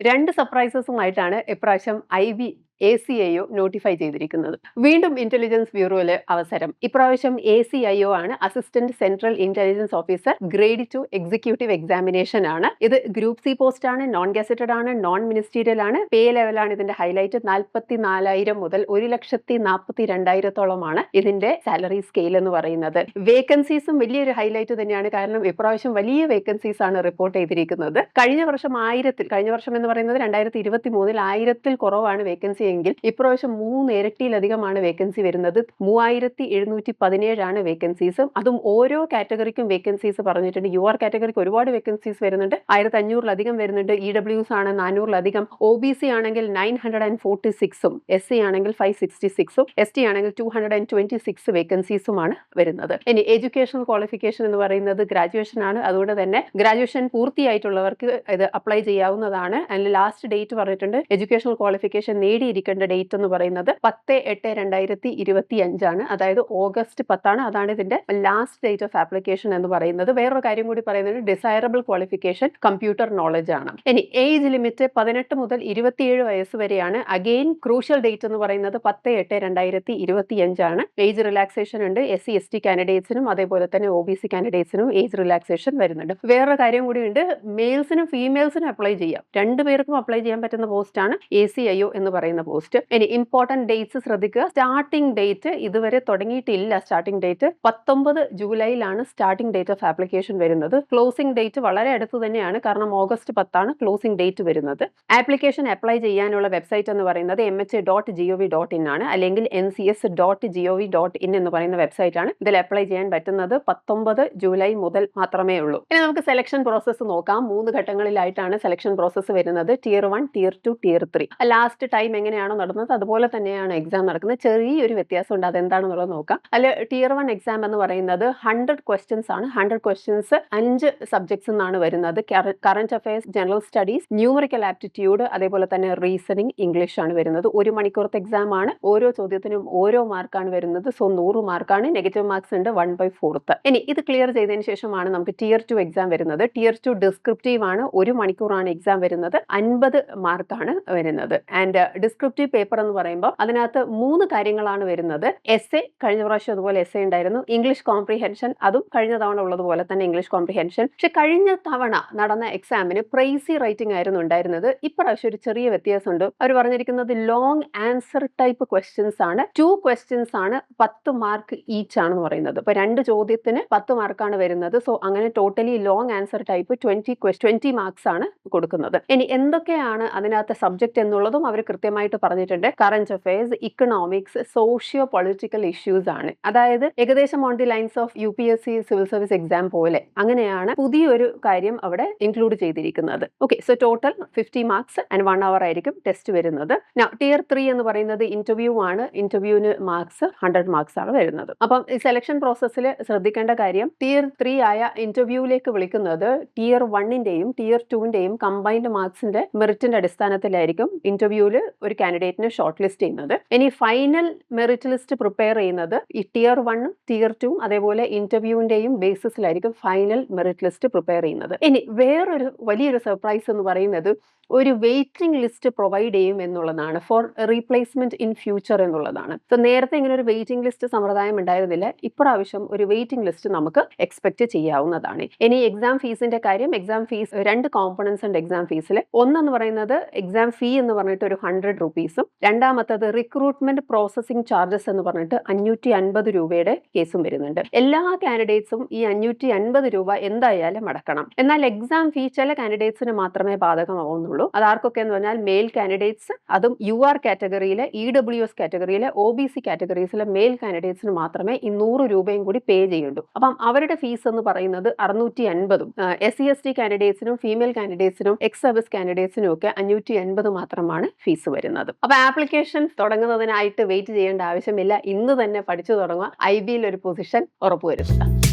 രണ്ട് സർപ്രൈസസുമായിട്ടാണ് ഇപ്രാവശ്യം I B A C I O notify ചെയ്തിരിക്കുന്നത്. വീണ്ടും ഇന്റലിജൻസ് ബ്യൂറോയിലെ അവസരം. ഇപ്രാവശ്യം എ സി ഐ ഒ ആണ് assistant central intelligence officer grade two executive examination ആണ്. ഇത് ഗ്രൂപ്പ് സി പോസ്റ്റ് ആണ് നോൺ ഗസറ്റഡ് ആണ്. നോൺ മിനിസ്റ്റീരിയൽ ആണ് പേ ലെവലാണ് ഇതിന്റെ ഹൈലൈറ്റ് നാൽപ്പത്തി നാലായിരം മുതൽ ഒരു ലക്ഷത്തി നാൽപ്പത്തി രണ്ടായിരത്തോളമാണ് ഇതിന്റെ സാലറി സ്കെയിൽ എന്ന് പറയുന്നത്. വേക്കൻസീസും വലിയൊരു ഹൈലൈറ്റ് തന്നെയാണ്. കാരണം ഇപ്രാവശ്യം വലിയ വേക്കൻസീസ് ആണ് റിപ്പോർട്ട് ചെയ്തിരിക്കുന്നത്. കഴിഞ്ഞ വർഷം ആയിരത്തിൽ കഴിഞ്ഞ വർഷം എന്ന് പറയുന്നത് രണ്ടായിരത്തി ഇരുപത്തി മൂന്നിൽ ആയിരത്തിൽ കുറവാണ് വേക്കൻസി എങ്കിൽ ഇപ്രാവശ്യം മൂന്ന് ഇരട്ടിയിലധികമാണ് വേക്കൻസി വരുന്നത്. മൂവായിരത്തി എഴുന്നൂറ്റി പതിനേഴാണ് വേക്കൻസീസ് അതും ഓരോ കാറ്റഗറിക്കും വേക്കൻസീസ് പറഞ്ഞിട്ടുണ്ട്. യു ആർ കാറ്റഗറിക്ക് ഒരുപാട് വേക്കൻസീസ് വരുന്നുണ്ട്. ആയിരത്തി അഞ്ഞൂറിലധികം വരുന്നുണ്ട് ഇ ഡബ്ല്യൂസ് ആണ് നാനൂറിലധികം. ഒ ബി സി ആണെങ്കിൽ നയൻ ഹൺഡ്രഡ് ആൻഡ് ഫോർട്ടി സിക്സും എസ് സി ആണെങ്കിൽ ഫൈവ് സിക്സ്റ്റി സിക്സും എസ് ടി ആണെങ്കിൽ two hundred and twenty six വേക്കൻസീസുമാണ് വരുന്നത്. ഇനി എഡ്യൂക്കേഷണൽ ക്വാളിഫിക്കേഷൻ എന്ന് പറയുന്നത് ഗ്രാജുവേഷൻ ആണ്. അതുകൊണ്ട് തന്നെ ഗ്രാജുവേഷൻ പൂർത്തിയായിട്ടുള്ളവർക്ക് ഇത് അപ്ലൈ ചെയ്യാവുന്നതാണ്. അതിൽ ലാസ്റ്റ് ഡേറ്റ് പറഞ്ഞിട്ടുണ്ട്. എഡ്യൂക്കേഷണൽ ക്വാളിഫിക്കേഷൻ നേടിയിരിക്കേണ്ട ഡേറ്റ് എന്ന് പറയുന്നത് പത്ത് എട്ട് രണ്ടായിരത്തി ഇരുപത്തി അഞ്ചാണ് അതായത് ഓഗസ്റ്റ് പത്താണ്. അതാണ് ഇതിന്റെ ലാസ്റ്റ് ഡേറ്റ് ഓഫ് ആപ്ലിക്കേഷൻ എന്ന് പറയുന്നത്. വേറൊരു കാര്യം കൂടി പറയുന്നത് ഡിസൈറബിൾ ക്വാളിഫിക്കേഷൻ കമ്പ്യൂട്ടർ നോളജ് ആണ്. ഇനി ഏജ് ലിമിറ്റ് പതിനെട്ട് മുതൽ ഇരുപത്തിയേഴ് വയസ്സ് വരെയാണ്. അഗെയിൻ ക്രൂഷ്യൽ ഡേറ്റ് എന്ന് പറയുന്നത് പത്ത് എട്ട് രണ്ടായിരത്തി ഇരുപത്തി അഞ്ചാണ് ഏജ് റിലാക്സേഷൻ ഉണ്ട് എസ് സി എസ് ടി കാൻഡിഡേറ്റ്സിനും അതേപോലെ തന്നെ ഒ ബി സി കാൻഡിഡേറ്റ്സിനും ഏജ് റിലാക്സേഷൻ വരുന്നുണ്ട്. വേറൊരു കാര്യം കൂടി ഉണ്ട്. മെയിൽസിനും ഫീമെയിൽസിനും അപ്ലൈ ചെയ്യാം. രണ്ടുപേർക്കും അപ്ലൈ ചെയ്യാൻ പറ്റുന്ന പോസ്റ്റാണ് എ സി ഐ ഒ എന്ന് പറയുന്ന പോസ്റ്റ് ഇനി ഇമ്പോർട്ടന്റ് ഡേറ്റ്സ് ശ്രദ്ധിക്കുക. സ്റ്റാർട്ടിംഗ് ഡേറ്റ് ഇതുവരെ തുടങ്ങിയിട്ടില്ല. സ്റ്റാർട്ടിംഗ് ഡേറ്റ് പത്തൊമ്പത് ജൂലൈയിലാണ് സ്റ്റാർട്ടിംഗ് ഡേറ്റ് ഓഫ് ആപ്ലിക്കേഷൻ വരുന്നത്. ക്ലോസിംഗ് ഡേറ്റ് വളരെ അടുത്ത് തന്നെയാണ്. കാരണം ഓഗസ്റ്റ് പത്താണ് ക്ലോസിംഗ് ഡേറ്റ് വരുന്നത്. ആപ്ലിക്കേഷൻ അപ്ലൈ ചെയ്യാനുള്ള വെബ്സൈറ്റ് എന്ന് പറയുന്നത് M H dot G O V dot in ആണ്. അല്ലെങ്കിൽ N C S dot G O V dot in എന്ന് പറയുന്ന വെബ്സൈറ്റ് ആണ്. ഇതിൽ അപ്ലൈ ചെയ്യാൻ പറ്റുന്നത് പത്തൊമ്പത് ജൂലൈ മുതൽ മാത്രമേ ഉള്ളൂ. ഇനി നമുക്ക് സെലക്ഷൻ പ്രോസസ്സ് നോക്കാം. മൂന്ന് ഘട്ടങ്ങളിലായിട്ടാണ് സെലക്ഷൻ പ്രോസസ്സ് വരുന്നത്. Tier one tier two tier three last time എങ്ങനെയാണോ നടന്നത് അതുപോലെ തന്നെയാണ് എക്സാം നടക്കുന്നത്. ചെറിയൊരു വ്യത്യാസം ഉണ്ട് അതെന്താണെന്നുള്ളത് നോക്കാം. അല്ലെ ടിയർ വൺ എക്സാം എന്ന് പറയുന്നത് ഹൺഡ്രഡ് ക്വസ്റ്റ്യൻസ് ആണ്. ഹൺഡ്രഡ് ക്വസ്റ്റ്യൻസ് അഞ്ച് സബ്ജക്ട്സ് നിന്നാണ് വരുന്നത്. Current affairs general studies numerical aptitude അതേപോലെ തന്നെ റീസണിങ് ഇംഗ്ലീഷ് ആണ് വരുന്നത്. ഒരു മണിക്കൂറത്തെ എക്സാം ആണ്. ഓരോ ചോദ്യത്തിനും ഓരോ മാർക്കാണ് വരുന്നത്. സോ നൂറ് മാർക്കാണ് നെഗറ്റീവ് മാർക്സ് ഉണ്ട്. വൺ ബൈ ഫോർത്ത് ഇനി ഇത് ക്ലിയർ ചെയ്തതിന് ശേഷമാണ് നമുക്ക് ടിയർ ടു എക്സാം വരുന്നത്. ടിയർ ടു ഡിസ്ക്രിപ്റ്റീവ് ആണ്. ഒരു മണിക്കൂറാണ് എക്സാം വരുന്നത്. അൻപത് മാർക്കാണ് വരുന്നത്. ആൻഡ് ഡിസ്ക്രിപ്റ്റീവ് പേപ്പർ എന്ന് പറയുമ്പോൾ അതിനകത്ത് മൂന്ന് കാര്യങ്ങളാണ് വരുന്നത്. എസ് എ കഴിഞ്ഞ പ്രാവശ്യം അതുപോലെ എസ് എ ഉണ്ടായിരുന്നു. ഇംഗ്ലീഷ് കോംപ്രിഹെൻഷൻ അതും കഴിഞ്ഞ തവണ ഉള്ളതുപോലെ തന്നെ ഇംഗ്ലീഷ് കോംപ്രിഹെൻഷൻ പക്ഷെ കഴിഞ്ഞ തവണ നടന്ന എക്സാമിന് പ്രൈസി റൈറ്റിംഗ് ആയിരുന്നു ഉണ്ടായിരുന്നത്. ഇപ്രാവശ്യം ഒരു ചെറിയ വ്യത്യാസമുണ്ട്. അവർ പറഞ്ഞിരിക്കുന്നത് ലോങ് ആൻസർ ടൈപ്പ് ക്വസ്റ്റ്യൻസ് ആണ്. ടു ക്വസ്റ്റ്യൻസ് ആണ് പത്ത് മാർക്ക് ഈച്ച് ആണെന്ന് പറയുന്നത്. ഇപ്പൊ രണ്ട് ചോദ്യത്തിന് പത്ത് മാർക്കാണ് വരുന്നത്. സോ അങ്ങനെ totally long answer type twenty twenty marks ആണ് കൊടുക്കുന്നത്. ഇനി എന്തൊക്കെയാണ് അതിനകത്ത് സബ്ജക്ട് എന്നുള്ളതും അവർ കൃത്യമായിട്ട് പറഞ്ഞിട്ടുണ്ട്. Current affairs economics socio political issues ആണ്. അതായത് ഏകദേശം on the lines of U P S C civil service exam പോലെ അങ്ങനെയാണ് പുതിയൊരു കാര്യം അവിടെ ഇൻക്ലൂഡ് ചെയ്തിരിക്കുന്നത്. Okay so total fifty marks and one hour ആയിരിക്കും ടെസ്റ്റ് വരുന്നത്. ടിയർ ത്രീ എന്ന് പറയുന്നത് ഇന്റർവ്യൂ ആണ്. ഇന്റർവ്യൂവിന് മാർക്സ് ഹൺഡ്രഡ് മാർക്സ് ആണ് വരുന്നത്. അപ്പം ഈ സെലക്ഷൻ പ്രോസസ്സിൽ ശ്രദ്ധിക്കേണ്ട കാര്യം ടിയർ ത്രീ ആയ ഇന്റർവ്യൂവിലേക്ക് വിളിക്കുന്നത് ടിയർ വണ്ണിന്റെയും ടിയർ ടുവിന്റെയും കമ്പൈൻഡ് മാർക്സിന്റെ മെറിറ്റിന്റെ അടിസ്ഥാനത്തിലായിരിക്കും ഇന്റർവ്യൂവിൽ ഒരു കാൻഡിഡേറ്റിനെ ഷോർട്ട് ലിസ്റ്റ് ചെയ്യുന്നത്. ഇനി ഫൈനൽ മെറിറ്റ് ലിസ്റ്റ് പ്രിപ്പയർ ചെയ്യുന്നത് ഈ ടിയർ വണ്ണും ടിയർ ടൂ അതേപോലെ ഇന്റർവ്യൂവിന്റെയും ബേസിസിലായിരിക്കും ഫൈനൽ മെറിറ്റ് ലിസ്റ്റ് പ്രിപ്പയർ ചെയ്യുന്നത്. ഇനി വേറൊരു വലിയൊരു സർപ്രൈസ് എന്ന് പറയുന്നത് ഒരു വെയിറ്റിംഗ് ലിസ്റ്റ് പ്രൊവൈഡ് ചെയ്യും എന്നുള്ളതാണ്. ഫോർ റീപ്ലേസ്മെന്റ് ഇൻ ഫ്യൂച്ചർ എന്നുള്ളതാണ്. സോ നേരത്തെ ഇങ്ങനെ ഒരു വെയിറ്റിംഗ് ലിസ്റ്റ് സമ്പ്രദായം ഉണ്ടായിരുന്നില്ല. ഇപ്രാവശ്യം ഒരു വെയിറ്റിംഗ് ലിസ്റ്റ് നമുക്ക് എക്സ്പെക്ട് ചെയ്യാവുന്നതാണ്. ഇനി എക്സാം ഫീസിന്റെ കാര്യം എക്സാം ഫീസ് രണ്ട് കോമ്പണൻസ് ഉണ്ട് എക്സാം ഫീസിൽ ഒന്നെന്ന് പറയുന്നത് എക്സാം ഫീ എന്ന് പറഞ്ഞിട്ട് ഒരു ഹൺഡ്രഡ് റുപ്പീസും രണ്ടാമത്തത് റിക്രൂട്ട്മെന്റ് പ്രോസസിംഗ് ചാർജസ് എന്ന് പറഞ്ഞിട്ട് അഞ്ഞൂറ്റി അൻപത് രൂപയുടെ കേസും വരുന്നുണ്ട്. എല്ലാ കാൻഡിഡേറ്റ്സും ഈ അഞ്ഞൂറ്റി അൻപത് രൂപ എന്തായാലും അടക്കണം. എന്നാൽ എക്സാം ഫീ ചില കാൻഡിഡേറ്റ്സിന് മാത്രമേ ബാധകമാവുന്നുള്ളൂ. അത് ആർക്കൊക്കെ എന്ന് പറഞ്ഞാൽ മെയിൽ കാൻഡിഡേറ്റ്സ് അതും യു ആർ കാറ്റഗറിയിലെ ഇ ഡബ്ല്യു എസ് കാറ്റഗറിയിലെ ഒ ബി സി കാറ്റഗറീസിലെ മെയിൽ കാൻഡിഡേറ്റ്സിന് മാത്രമേ ഈ നൂറ് രൂപയും കൂടി പേ ചെയ്യുള്ളൂ. അപ്പം അവരുടെ ഫീസ് എന്ന് പറയുന്നത് അറുന്നൂറ്റി അൻപതും എസ് സി എസ് ടി കാൻഡിഡേറ്റ്സിനും ഫീമെയിൽ കാൻഡിഡേറ്റ്സിനും എക്സ് സർവീസ് കാൻഡിഡേറ്റ്സിനും ഒക്കെ അഞ്ഞൂറ്റി അൻപത് മാത്രമാണ് ഫീസ് വരുന്നത്. അപ്പൊ ആപ്ലിക്കേഷൻ തുടങ്ങുന്നതിനായിട്ട് വെയിറ്റ് ചെയ്യേണ്ട ആവശ്യമില്ല. ഇന്ന് തന്നെ പഠിച്ചു തുടങ്ങുക. ഐ ബിയിൽ ഒരു പൊസിഷൻ ഉറപ്പുവരുത്തുക